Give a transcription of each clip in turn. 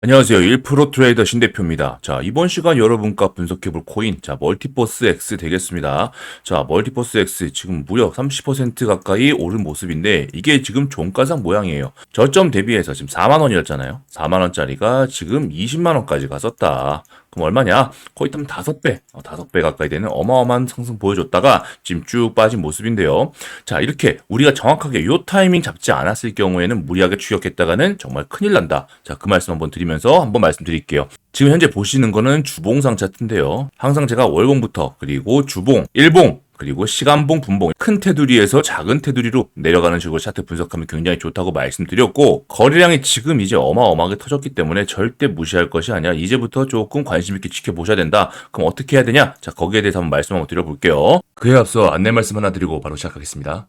안녕하세요. 1프로 트레이더 신대표입니다. 자, 이번 시간 여러분과 분석해볼 코인, 자, 멀티버스 X 되겠습니다. 자, 멀티버스 X 지금 무려 30% 가까이 오른 모습인데, 이게 지금 종가상 모양이에요. 저점 대비해서 지금 4만원이었잖아요. 4만원짜리가 지금 20만원까지 갔었다. 그럼 얼마냐? 거의 한 5배, 어, 5배 가까이 되는 어마어마한 상승 보여줬다가 지금 쭉 빠진 모습인데요. 자, 이렇게 우리가 정확하게 요 타이밍 잡지 않았을 경우에는 무리하게 추격했다가는 정말 큰일 난다. 자, 그 말씀 한번 드리면서 한번 말씀드릴게요. 지금 현재 보시는 거는 주봉상 차트인데요. 항상 제가 월봉부터 그리고 주봉, 일봉, 그리고 시간봉, 분봉, 큰 테두리에서 작은 테두리로 내려가는 식으로 차트 분석하면 굉장히 좋다고 말씀드렸고 거래량이 지금 이제 어마어마하게 터졌기 때문에 절대 무시할 것이 아니라 이제부터 조금 관심 있게 지켜보셔야 된다. 그럼 어떻게 해야 되냐? 자 거기에 대해서 한번 말씀 한번 드려볼게요. 그에 앞서 안내 말씀 하나 드리고 바로 시작하겠습니다.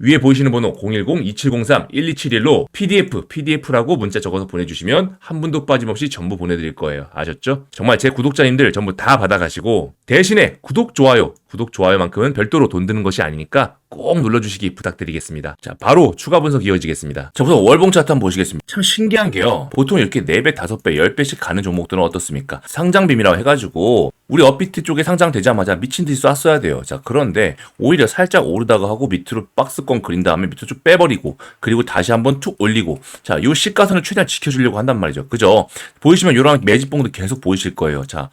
위에 보이시는 번호 010-2703-1271로 PDF, PDF라고 문자 적어서 보내주시면 한 분도 빠짐없이 전부 보내드릴 거예요. 아셨죠? 정말 제 구독자님들 전부 다 받아가시고 대신에 구독, 좋아요, 구독, 좋아요만큼은 별도로 돈 드는 것이 아니니까 꼭 눌러주시기 부탁드리겠습니다. 자, 바로 추가 분석 이어지겠습니다. 자, 우선 월봉 차트 한번 보시겠습니다. 참 신기한 게요. 보통 이렇게 4배, 5배, 10배씩 가는 종목들은 어떻습니까? 상장빔이라고 해가지고 우리 업비트 쪽에 상장되자마자 미친 듯이 쐈어야 돼요. 자, 그런데 오히려 살짝 오르다가 하고 밑으로 박스권 그린 다음에 밑으로 쭉 빼버리고 그리고 다시 한번 툭 올리고 자, 요 시가선을 최대한 지켜주려고 한단 말이죠. 그죠? 보이시면 요런 매집봉도 계속 보이실 거예요. 자,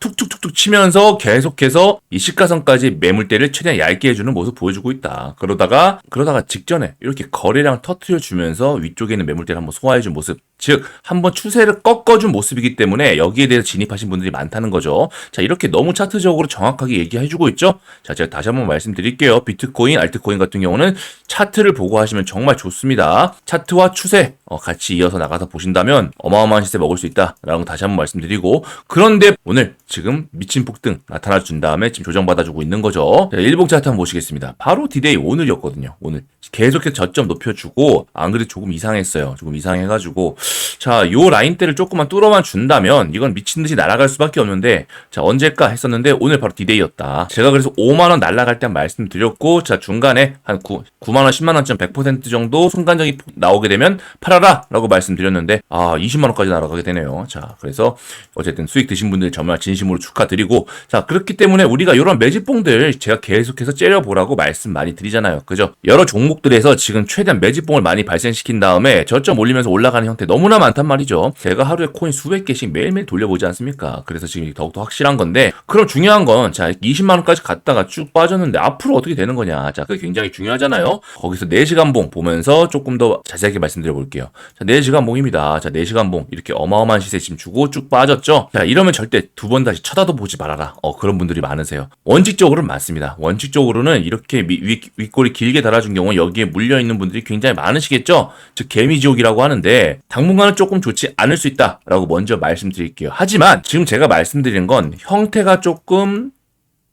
툭툭툭툭 치면서 계속해서 이 시가선까지 매물대를 최대한 얇게 해주는 모습 보여주고 있다. 그러다가 그러다가 직전에 이렇게 거래량 터트려 주면서 위쪽에 있는 매물대를 한번 소화해준 모습. 즉 한번 추세를 꺾어준 모습이기 때문에 여기에 대해서 진입하신 분들이 많다는 거죠. 자 이렇게 너무 차트적으로 정확하게 얘기해주고 있죠. 자 제가 다시 한번 말씀드릴게요. 비트코인, 알트코인 같은 경우는 차트를 보고 하시면 정말 좋습니다. 차트와 추세 어, 같이 이어서 나가서 보신다면 어마어마한 시세 먹을 수 있다라는 거 다시 한번 말씀드리고 그런데 오늘 지금 미친 폭등 나타나 준 다음에 지금 조정받아주고 있는 거죠. 자, 일봉 차트 한번 보시겠습니다. 바로 디데이 오늘이었거든요. 오늘 계속해서 저점 높여주고 안 그래도 조금 이상했어요. 조금 이상해가지고 자, 요 라인대를 조금만 뚫어만 준다면 이건 미친 듯이 날아갈 수밖에 없는데 자 언제까 했었는데 오늘 바로 디데이였다. 제가 그래서 5만 원 날아갈 때 말씀드렸고 자 중간에 한 9, 9만 원, 10만 원쯤 100% 정도 순간적이 나오게 되면 팔아라라고 말씀드렸는데 아 20만 원까지 날아가게 되네요. 자 그래서 어쨌든 수익 드신 분들 정말 진심으로 축하드리고 자 그렇기 때문에 우리가 이런 매집봉들 제가 계속해서 째려보라고 말씀 많이 드리잖아요. 그죠? 여러 종목들에서 지금 최대한 매집봉을 많이 발생시킨 다음에 저점 올리면서 올라가는 형태 너무 나 많단 말이죠. 제가 하루에 코인 수백 개씩 매일매일 돌려보지 않습니까? 그래서 지금 더욱더 확실한 건데 그럼 중요한 건 자 20만 원까지 갔다가 쭉 빠졌는데 앞으로 어떻게 되는 거냐? 자 그게 굉장히 중요하잖아요. 거기서 4시간 봉 보면서 조금 더 자세하게 말씀드려 볼게요. 자 4시간 봉입니다. 자 4시간 봉 이렇게 어마어마한 시세 지금 주고 쭉 빠졌죠? 자 이러면 절대 두 번 다시 쳐다도 보지 말아라. 어 그런 분들이 많으세요. 원칙적으로는 맞습니다. 원칙적으로는 이렇게 위, 위, 윗골이 길게 달아준 경우 여기에 물려 있는 분들이 굉장히 많으시겠죠? 즉 개미지옥이라고 하는데 당분 간은 조금 좋지 않을 수 있다라고 먼저 말씀드릴게요. 하지만 지금 제가 말씀드린 건 형태가 조금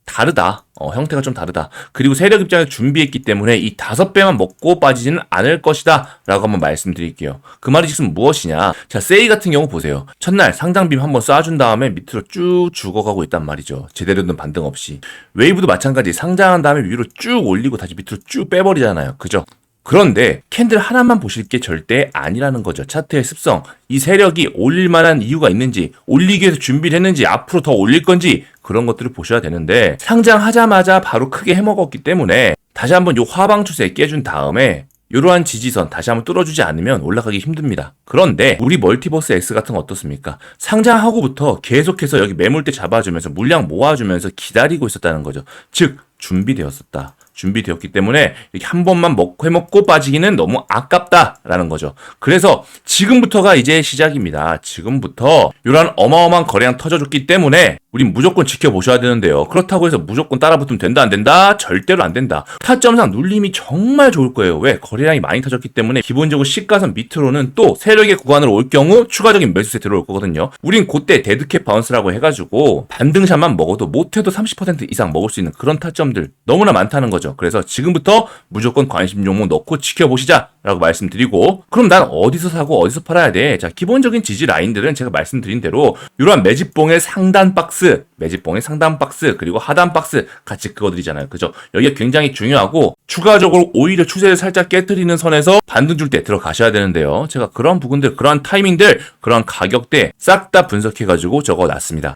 다르다. 어, 형태가 좀 다르다. 그리고 세력 입장에서 준비했기 때문에 이 다섯 배만 먹고 빠지지는 않을 것이다. 라고 한번 말씀드릴게요. 그 말이 지금 무엇이냐. 자, 세이 같은 경우 보세요. 첫날 상장빔 한번 쏴준 다음에 밑으로 쭉 죽어가고 있단 말이죠. 제대로 된 반등 없이. 웨이브도 마찬가지. 상장한 다음에 위로 쭉 올리고 다시 밑으로 쭉 빼버리잖아요. 그죠? 그런데 캔들 하나만 보실 게 절대 아니라는 거죠. 차트의 습성. 이 세력이 올릴 만한 이유가 있는지, 올리기 위해서 준비를 했는지, 앞으로 더 올릴 건지, 그런 것들을 보셔야 되는데, 상장하자마자 바로 크게 해먹었기 때문에, 다시 한번 요 화방 추세 깨준 다음에, 이러한 지지선 다시 한번 뚫어주지 않으면 올라가기 힘듭니다. 그런데 우리 멀티버스 X 같은 거 어떻습니까? 상장하고부터 계속해서 여기 매물대 잡아주면서 물량 모아주면서 기다리고 있었다는 거죠. 즉 준비되었었다. 준비되었기 때문에 이렇게 한 번만 먹고 해먹고 빠지기는 너무 아깝다라는 거죠. 그래서 지금부터가 이제 시작입니다. 지금부터 이러한 어마어마한 거래량 터져줬기 때문에 우린 무조건 지켜보셔야 되는데요. 그렇다고 해서 무조건 따라붙으면 된다 안 된다? 절대로 안 된다. 타점상 눌림이 정말 좋을 거예요. 왜? 거래량이 많이 터졌기 때문에 기본적으로 시가선 밑으로는 또 세력의 구간으로 올 경우 추가적인 매수세 들어올 거거든요. 우린 그때 데드캡 바운스라고 해가지고 반등샷만 먹어도 못해도 30% 이상 먹을 수 있는 그런 타점들 너무나 많다는 거죠. 그래서 지금부터 무조건 관심 종목 넣고 지켜보시자. 라고 말씀드리고 그럼 난 어디서 사고 어디서 팔아야 돼? 자 기본적인 지지 라인들은 제가 말씀드린 대로 이러한 매집봉의 상단 박스 매집봉의 상단 박스 그리고 하단 박스 같이 그어드리잖아요 그죠? 여기가 굉장히 중요하고 추가적으로 오히려 추세를 살짝 깨뜨리는 선에서 반등 줄 때 들어가셔야 되는데요 제가 그런 부분들 그런 타이밍들 그런 가격대 싹 다 분석해가지고 적어놨습니다